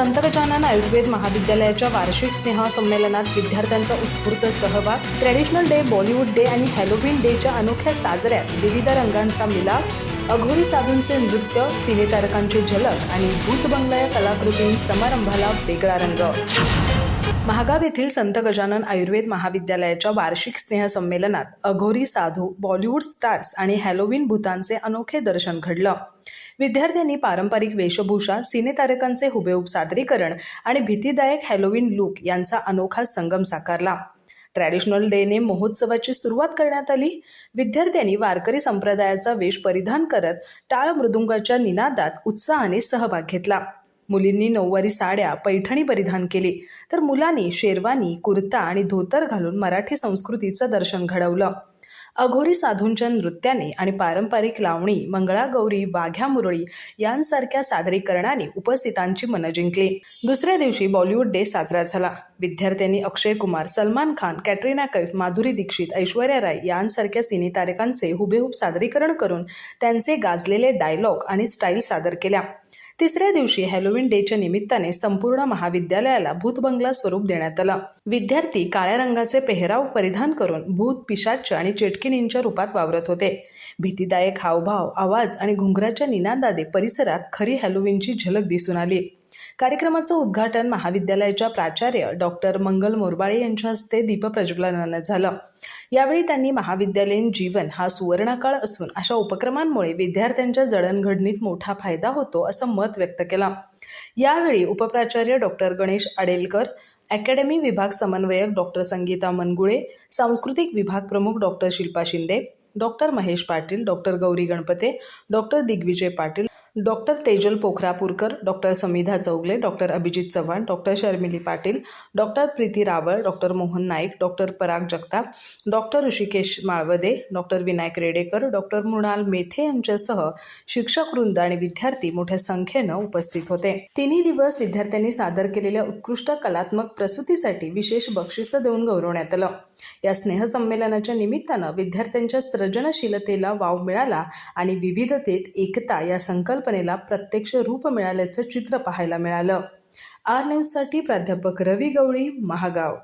संत गजानन आयुर्वेद महाविद्यालयाच्या वार्षिक स्नेह संमेलनात विद्यार्थ्यांचा उत्स्फूर्त सहभाग ट्रॅडिशनल डे बॉलिवूड डे आणि हॅलोविन डेच्या अनोख्या साजऱ्यात विविध रंगांचा मिलाप अघोरी साधूंचे नृत्य सिनेतारकांची झलक आणि भूत बंगला या कलाकृतीं समारंभाला वेगळा रंग. महागाव येथील संत गजानन आयुर्वेद महाविद्यालयाच्या वार्षिक स्नेह संमेलनात अघोरी साधू बॉलिवूड स्टार्स आणि हॅलोविन भूतांचे अनोखे दर्शन घडलं. विद्यार्थ्यांनी पारंपरिक वेशभूषा सिनेतारकांचे हुबेहूब सादरीकरण आणि भीतीदायक हॅलोविन लुक यांचा अनोखा संगम साकारला. ट्रॅडिशनल डेने महोत्सवाची सुरुवात करण्यात आली. विद्यार्थ्यांनी वारकरी संप्रदायाचा वेश परिधान करत टाळ मृदुंगाच्या निनादात उत्साहाने सहभाग घेतला. मुलींनी नऊवारी साड्या पैठणी परिधान केली. तर मुलांनी शेरवानी कुर्ता आणि धोतर घालून मराठी संस्कृतीचं दर्शन घडवलं. अघोरी साधूंच्या नृत्याने आणि पारंपरिक लावणी मंगळागौरी वाघ्या मुरळी यांसारख्या सादरीकरणाने उपस्थितांची मनं जिंकली. दुसऱ्या दिवशी बॉलिवूड डे साजरा झाला. विद्यार्थ्यांनी अक्षय कुमार सलमान खान कॅटरीना कैफ माधुरी दीक्षित ऐश्वर्या राय यांसारख्या सिनेतारकांचे हुबेहूब सादरीकरण करून त्यांचे गाजलेले डायलॉग आणि स्टाईल सादर केल्या. तिसऱ्या दिवशी हॅलोविन डेच्या निमित्ताने संपूर्ण महाविद्यालयाला भूतबंगला स्वरूप देण्यात आलं. विद्यार्थी काळ्या रंगाचे पेहराव परिधान करून भूत पिशाच आणि चेटकिणींच्या रूपात वावरत होते. भीतीदायक हावभाव आवाज आणि घुंगराच्या निनादादे परिसरात खरी हॅलोविनची झलक दिसून आली. कार्यक्रमाचं उद्घाटन महाविद्यालयाच्या प्राचार्य डॉक्टर मंगल मोरबाळे यांच्या हस्ते दीपप्रज्वलनानं झालं. यावेळी त्यांनी महाविद्यालयीन जीवन हा सुवर्णकाळ असून अशा उपक्रमांमुळे विद्यार्थ्यांच्या जडणघडणीत मोठा फायदा होतो असं मत व्यक्त केलं. यावेळी उपप्राचार्य डॉक्टर गणेश आडेलकर अकॅडमी विभाग समन्वयक डॉक्टर संगीता मनगुळे सांस्कृतिक विभाग प्रमुख doctor Shilpa Shinde doctor Mahesh Patil doctor Gauri Ganpate doctor Digvijay Patil doctor Tejal Pokharapurkar doctor Samidha Chougale doctor Abhijit Chavan doctor Sharmili Patil doctor Preeti Raval doctor Mohan Naik doctor Parag Jagtap doctor Hrishikesh Malavade doctor Vinayak Redekar doctor Mrunal Methe यांच्यासह शिक्षक वृंद आणि विद्यार्थी मोठ्या संख्येनं उपस्थित होते. तिन्ही दिवस विद्यार्थ्यांनी सादर केलेल्या उत्कृष्ट कलात्मक प्रसूतीसाठी विशेष बक्षिसं देऊन गौरवण्यात आलं. या स्नेहसंमेलनाच्या निमित्तानं विद्यार्थ्यांच्या सृजनशीलतेला वाव मिळाला आणि विविधतेत एकता या संकल्प संकल्पनेला प्रत्यक्ष रूप मिळाल्याचं चित्र पाहायला मिळालं. आर न्यूजसाठी प्राध्यापक रवी गवळी महागाव.